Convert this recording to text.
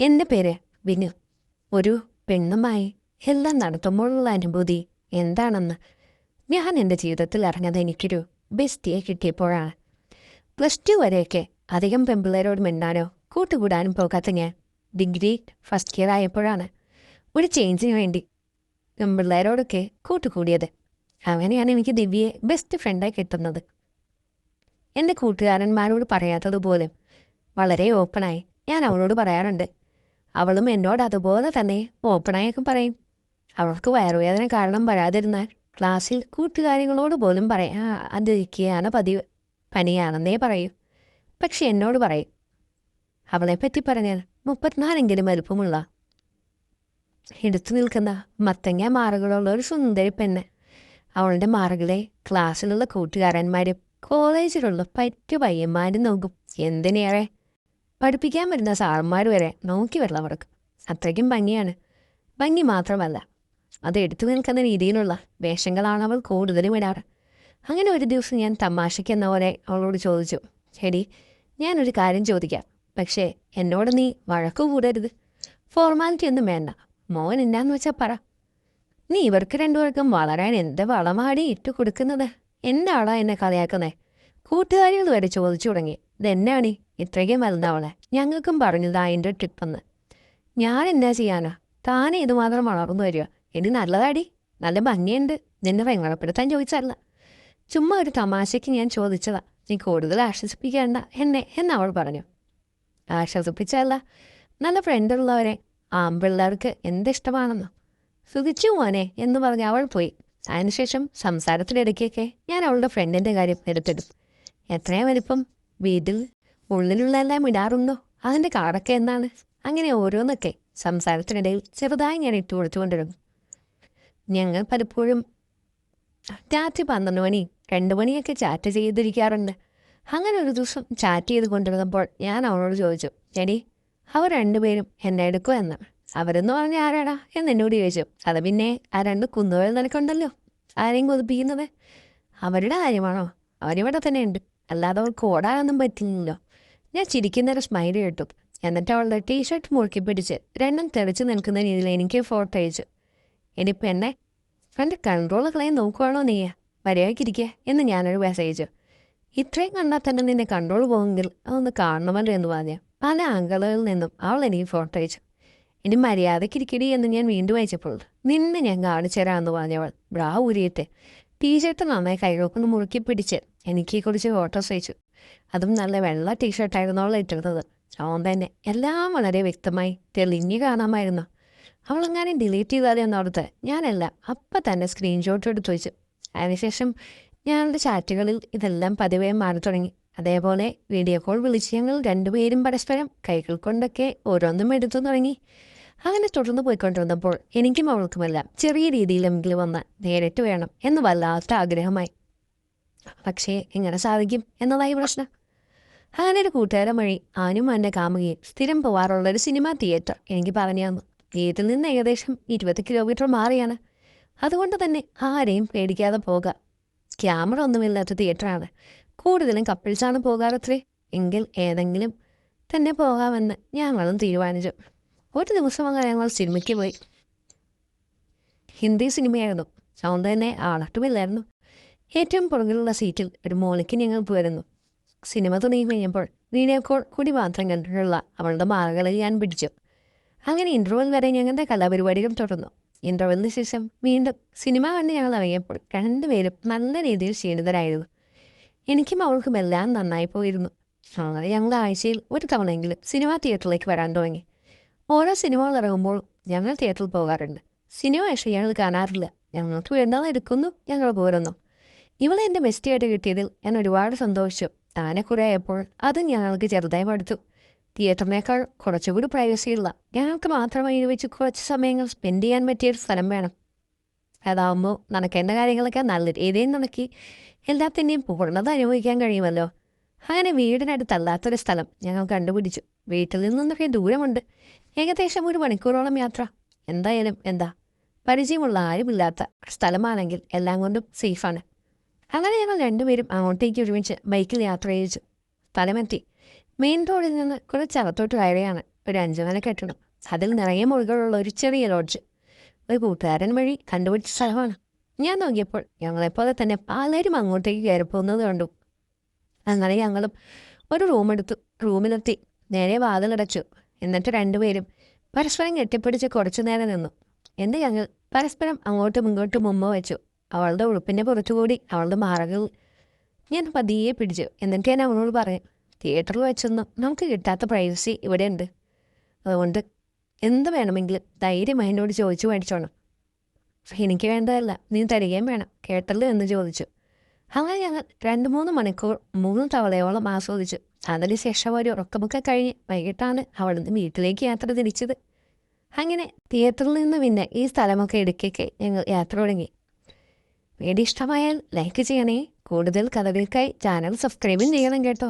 എന്റെ പേര് വിനു. ഒരു പെണ്ണുമായി എല്ലാം നടത്തുമ്പോഴുള്ള അനുഭൂതി എന്താണെന്ന് ഞാൻ എന്റെ ജീവിതത്തിൽ അറിഞ്ഞത് എനിക്കൊരു ബെസ്റ്റിയെ കിട്ടിയപ്പോഴാണ്. പ്ലസ് ടു വരെയൊക്കെ അധികം പെമ്പിള്ളേരോട് മിണ്ടാനോ കൂട്ടുകൂടാനും പോകാത്ത ഞാൻ ഡിഗ്രി ഫസ്റ്റ് ഇയർ ആയപ്പോഴാണ് ഒരു ചേഞ്ചിന് വേണ്ടി പെമ്പിള്ളേരോടൊക്കെ കൂട്ടുകൂടിയത്. അങ്ങനെയാണ് എനിക്ക് ദിവ്യയെ ബെസ്റ്റ് ഫ്രണ്ടായി കിട്ടുന്നത്. എന്റെ കൂട്ടുകാരന്മാരോട് പറയാത്തതുപോലും വളരെ ഓപ്പണായി ഞാൻ അവളോട് പറയാറുണ്ട് അവളും എന്നോട് അതുപോലെ തന്നെ ഓപ്പണായൊക്കെ പറയും. അവൾക്ക് വയറുവേദന കാരണം വരാതിരുന്നാൽ ക്ലാസ്സിൽ കൂട്ടുകാരികളോട് പോലും പറയാ അതിരിക്കുകയാണ് പതിവ് പനിയാണെന്നേ പറയൂ. പക്ഷെ എന്നോട് പറയും അവളെപ്പറ്റി പറഞ്ഞാൽ മുപ്പത്തിനാലെങ്കിലും വലുപ്പമുള്ള എടുത്തു നിൽക്കുന്ന മത്തങ്ങ മാറുകളുള്ള ഒരു സുന്ദരി പെണ്ണ്. അവളുടെ മാറുകളെ ക്ലാസ്സിലുള്ള കൂട്ടുകാരന്മാരും കോളേജിലുള്ള പറ്റു പയ്യന്മാരും നോക്കും. എന്തിനേറെ പഠിപ്പിക്കാൻ വരുന്ന സാർമാർ വരെ നോക്കി വെള്ളമടക്കും അത്രയ്ക്കും ഭംഗിയാണ്. ഭംഗി മാത്രമല്ല അത് എടുത്തു നിൽക്കുന്ന രീതിയിലുള്ള വേഷങ്ങളാണ് അവൾ കൂടുതലും ഇടാറ്. അങ്ങനെ ഒരു ദിവസം ഞാൻ തമാശയ്ക്ക് എന്ന പോലെ അവളോട് ചോദിച്ചു ശരി ഞാനൊരു കാര്യം ചോദിക്കാം. പക്ഷേ എന്നോട് നീ വഴക്കു കൂടരുത്. ഫോർമാലിറ്റി ഒന്നും വേണ്ട. മോൻ എന്നാന്ന് വെച്ചാൽ പറ. നീ ഇവർക്ക് രണ്ടുപേർക്കും വളരാൻ എന്ത് വളമാടി ഇട്ടു കൊടുക്കുന്നത്? എന്താടാ എന്നെ കളിയാക്കുന്നേ? കൂട്ടുകാരികൾ വരെ ചോദിച്ചു തുടങ്ങി ഇതെന്നാണ്? ഇത്രയ്ക്കും വലുതാവളെ. ഞങ്ങൾക്കും പറഞ്ഞതാ അതിന്റെ ട്രിപ്പെന്ന്. ഞാൻ എന്നാ ചെയ്യാനോ? താനേ ഇതുമാത്രം വളർന്നു വരിക ഇനി നല്ലതാടി. നല്ല ഭംഗിയുണ്ട്. നിന്നെ ഭയങ്കരപ്പെടുത്താൻ ചോദിച്ചല്ല. ചുമ്മാ ഒരു തമാശയ്ക്ക് ഞാൻ ചോദിച്ചതാ. നീ കൂടുതൽ ആശ്വസിപ്പിക്കേണ്ട. എന്നെ എന്നവൾ പറഞ്ഞു. ആശ്വസിപ്പിച്ചല്ല. നല്ല ഫ്രണ്ടുള്ളവരെ ആമ്പിള്ളേർക്ക് എന്തിഷ്ടമാണെന്നോ. സുഖിച്ചു മോനെ എന്ന് പറഞ്ഞ് അവൾ പോയി. അതിനുശേഷം സംസാരത്തിനിടയ്ക്കൊക്കെ ഞാൻ അവളുടെ ഫ്രണ്ടിന്റെ കാര്യം എടുത്തിടും എത്രയും വലിപ്പം? വീട്ടിൽ ഉള്ളിലുള്ള എല്ലാം ഇടാറുണ്ടോ? അതിന്റെ കാറൊക്കെ എന്താണ്? അങ്ങനെ ഓരോന്നൊക്കെ സംസാരത്തിനിടയിൽ ചെറുതായി ഞാൻ ഇട്ടു കൊടുത്തുകൊണ്ടിരുന്നു. ഞങ്ങൾ പലപ്പോഴും രാത്രി പന്ത്രണ്ട് മണി രണ്ട് മണിയൊക്കെ ചാറ്റ് ചെയ്തിരിക്കാറുണ്ട്. അങ്ങനെ ഒരു ദിവസം ചാറ്റ് ചെയ്ത് കൊണ്ടിരുന്നപ്പോൾ ഞാൻ അവളോട് ചോദിച്ചു എടി അവർ രണ്ടുപേരും എന്നെ എടുക്കുക എന്ന്? അവരെന്ന് പറഞ്ഞ ആരാടാ? എന്ന് എന്നോട് ചോദിച്ചു. അത് പിന്നെ ആ രണ്ട് കുന്നുകൾ നിനക്കുണ്ടല്ലോ? ആരെയും കൊതിപ്പിക്കുന്നത്? അവരുടെ കാര്യമാണോ? അവരിവിടെ തന്നെ ഉണ്ട്. അല്ലാതെ അവർക്ക് ഓടാനൊന്നും പറ്റില്ലല്ലോ. ഞാൻ ചിരിക്കുന്നൊരു സ്മൈൽ കിട്ടും എന്നിട്ട് അവളുടെ ടീഷർട്ട് മുറുക്കി പിടിച്ച് രണ്ടും തെറിച്ച് നിൽക്കുന്ന രീതിയിൽ എനിക്ക് ഫോട്ടോ അയച്ചു. ഇനിയിപ്പോൾ എന്നെ എന്റെ കൺട്രോളുകളെ നോക്കുവാണോ നീയ മര്യാദക്കിരിക്കുക എന്ന് ഞാനൊരു മെസ്സേജ് ഇത്രയും കണ്ടാൽ തന്നെ നിന്നെ കൺട്രോൾ പോകുമെങ്കിൽ അതൊന്ന് കാണണമല്ലോ എന്ന് പറഞ്ഞു പല ആംഗിളുകളിൽ നിന്നും അവൾ എനിക്ക് ഫോട്ടോ അയച്ചു. ഇനി മര്യാദക്കിരിക്കടി എന്ന് ഞാൻ വീണ്ടും അയച്ചപ്പോൾ നിന്നെ ഞാൻ കാണിച്ചു തരാമെന്ന് പറഞ്ഞവൾ ബ്രാ ഊരിയിട്ട് ടീഷർട്ട് നന്നായി കൈകൾക്കൊന്ന് മുറുക്കി പിടിച്ച് എനിക്ക് കുറിച്ച് ഫോട്ടോസ് അയച്ചു. അതും നല്ല വെള്ള ടീഷർട്ടായിരുന്നു അവൾ ഇട്ടിരുന്നത്. അവൻ തന്നെ എല്ലാം വളരെ വ്യക്തമായി തെളിഞ്ഞു കാണാമായിരുന്നു. അവളെങ്ങനെ ഡിലീറ്റ് ചെയ്താലേ എന്നോർത്ത് ഞാനെല്ലാം അപ്പം തന്നെ സ്ക്രീൻഷോട്ട് എടുത്ത് വെച്ചു. അതിനുശേഷം ഞങ്ങളുടെ ചാറ്റുകളിൽ ഇതെല്ലാം പതിവേ മാറി തുടങ്ങി. അതേപോലെ വീഡിയോ കോൾ വിളിച്ച് ഞങ്ങൾ രണ്ടുപേരും പരസ്പരം കൈകൾ കൊണ്ടൊക്കെ ഓരോന്നും എടുത്തു തുടങ്ങി. അങ്ങനെ തുടർന്ന് പോയിക്കൊണ്ടിരുന്നപ്പോൾ എനിക്കും അവൾക്കുമെല്ലാം ചെറിയ രീതിയിലെങ്കിലും വന്ന് നേരിട്ട് വേണം എന്ന് വല്ലാത്ത ആഗ്രഹമായി. പക്ഷേ എങ്ങനെ സാധിക്കും എന്നതായി പ്രശ്നം. അങ്ങനെ ഒരു കൂട്ടുകാരൻ വഴി ആനും എന്റെ കാമുകയും സ്ഥിരം പോവാറുള്ള ഒരു സിനിമാ തിയേറ്റർ എനിക്ക് പറഞ്ഞു തന്നു. വീട്ടിൽ നിന്ന് ഏകദേശം ഇരുപത് കിലോമീറ്റർ മാറിയാണ്. അതുകൊണ്ട് തന്നെ ആരെയും പേടിക്കാതെ പോകാം. ക്യാമറ ഒന്നുമില്ലാത്ത തിയേറ്ററാണ്. കൂടുതലും കപ്പിൾസാണ് പോകാറത്രേ. എങ്കിൽ ഏതെങ്കിലും തന്നെ പോകാമെന്ന് ഞങ്ങളും തീരുമാനിച്ചു. ഒരു ദിവസം അങ്ങനെ ഞങ്ങൾ സിനിമയ്ക്ക് പോയി. ഹിന്ദി സിനിമയായിരുന്നു. സൗണ്ട് തന്നെ ആളട്ടുമില്ലായിരുന്നു. ഏറ്റവും പുറകിലുള്ള സീറ്റിൽ ഒരു മോളിക്ക് ഞങ്ങൾ പോയിരുന്നു. സിനിമ തുടങ്ങി കഴിഞ്ഞപ്പോൾ വീഡിയോ കൂടി മാത്രം കണ്ടിട്ടുള്ള അവളുടെ മാറുകളിൽ ഞാൻ പിടിച്ചു. അങ്ങനെ ഇന്റർവെൽ വരെ ഞങ്ങളുടെ കലാപരിപാടികൾ തുടർന്നു. ഇന്റർവലിന് ശേഷം വീണ്ടും സിനിമ കണ്ട് ഞങ്ങൾ ഇറങ്ങിയപ്പോൾ രണ്ടുപേരും നല്ല രീതിയിൽ ക്ഷീണിതരായിരുന്നു. എനിക്കും അവൾക്കും എല്ലാം നന്നായി പോയിരുന്നു. അങ്ങനെ ഞങ്ങൾ ആഴ്ചയിൽ ഒരു തവണയെങ്കിലും സിനിമ തിയേറ്ററിലേക്ക് വരാൻ തുടങ്ങി. ഓരോ സിനിമകൾ ഇറങ്ങുമ്പോൾ ഞങ്ങൾ തിയേറ്ററിൽ പോകാറുണ്ട്. സിനിമ പക്ഷേ ഞങ്ങൾ കാണാറില്ല. ഞങ്ങൾക്ക് വേണ്ടത് എടുക്കുന്നു ഞങ്ങൾ പോരുന്നു. ഇവളെ എന്റെ ബെസ്റ്റിയായിട്ട് കിട്ടിയതിൽ ഞാൻ ഒരുപാട് സന്തോഷിച്ചു. താനെ കുറേ ആയപ്പോൾ അത് ഞങ്ങൾക്ക് ചെറുതായി മടുത്തു തിയേറ്ററിനേക്കാൾ കുറച്ചുകൂടി പ്രൈവസിയുള്ള ഞങ്ങൾക്ക് മാത്രമായി വെച്ച് കുറച്ച് സമയങ്ങൾ സ്പെൻഡ് ചെയ്യാൻ പറ്റിയൊരു സ്ഥലം വേണം. അതാവുമ്പോൾ നടക്കേണ്ട കാര്യങ്ങളൊക്കെ നല്ല രീതിയിൽ നടക്കി എല്ലാത്തിന്റെയും പൂർണത അനുഭവിക്കാൻ കഴിയുമല്ലോ. അങ്ങനെ വീടിനടുത്തല്ലാത്തൊരു സ്ഥലം ഞങ്ങൾ കണ്ടുപിടിച്ചു. വീട്ടിൽ നിന്നൊക്കെ ദൂരമുണ്ട്. ഏകദേശം ഒരു മണിക്കൂറോളം യാത്ര. എന്തായാലും എന്താ? പരിചയമുള്ള ആരുമില്ലാത്ത സ്ഥലമാണെങ്കിൽ എല്ലാം കൊണ്ടും സേഫാണ് അങ്ങനെ ഞങ്ങൾ രണ്ടുപേരും അങ്ങോട്ടേക്ക് ഒരുമിച്ച് ബൈക്കിൽ യാത്ര ചെയ്യിച്ചു സ്ഥലമെത്തി. മെയിൻ റോഡിൽ നിന്ന് കുറച്ച് അകത്തോട്ട് കയറിയാണ് ഒരു അഞ്ചുമല കെട്ടണം അതിൽ നിറയെ മുറികളുള്ള ഒരു ചെറിയ ലോഡ്ജ്. ഒരു കൂട്ടുകാരൻ വഴി കണ്ടുപിടിച്ച സ്ഥലമാണ്. ഞാൻ നോക്കിയപ്പോൾ ഞങ്ങളെപ്പോലെ തന്നെ പലരും അങ്ങോട്ടേക്ക് കയറിപ്പോകുന്നത് കണ്ടു. അങ്ങനെ ഞങ്ങളും ഒരു റൂം എടുത്തു. റൂമിലെത്തി. നേരെ വാതിലടച്ചു. എന്നിട്ട് രണ്ടുപേരും പരസ്പരം കെട്ടിപ്പിടിച്ച് കുറച്ചു നേരം നിന്നു. എന്നിട്ട് ഞങ്ങൾ പരസ്പരം അങ്ങോട്ടും ഇങ്ങോട്ടും മുമ്പ് വെച്ചു. അവളുടെ ഉടുപ്പിന്റെ പുറത്തുകൂടി അവളുടെ മാറകൾ ഞാൻ പതിയെ പിടിച്ചു. എന്നിട്ട് ഞാൻ അവളോട് പറഞ്ഞു തിയേറ്ററിൽ വെച്ചൊന്നും നമുക്ക് കിട്ടാത്ത പ്രൈവസി ഇവിടെ ഉണ്ട് അതുകൊണ്ട് എന്ത് വേണമെങ്കിലും ധൈര്യമായി എന്നോട് ചോദിച്ചു മേടിച്ചോണം. എനിക്ക് വേണ്ടതല്ല നീ തരികയും വേണം കേട്ടല്ലോ എന്ന് ചോദിച്ചു. അങ്ങനെ ഞങ്ങൾ രണ്ട് മൂന്ന് മണിക്കൂർ മൂന്ന് തവളയോളം ആസ്വദിച്ചു. അതിന് ശേഷം ഒരു ഉറക്കമൊക്കെ കഴിഞ്ഞ് വൈകിട്ടാണ് അവിടുന്ന് വീട്ടിലേക്ക് യാത്ര തിരിച്ചത്. അങ്ങനെ തിയേറ്ററിൽ നിന്ന് പിന്നെ ഈ സ്ഥലമൊക്കെ ഇടുക്കിയൊക്കെ ഞങ്ങൾ യാത്ര തുടങ്ങി. വീഡിയോ ഇഷ്ടമായാൽ ലൈക്ക് ചെയ്യണേ. കൂടുതൽ കഥകൾക്കായി ചാനൽ സബ്സ്ക്രൈബും ചെയ്യണം കേട്ടോ.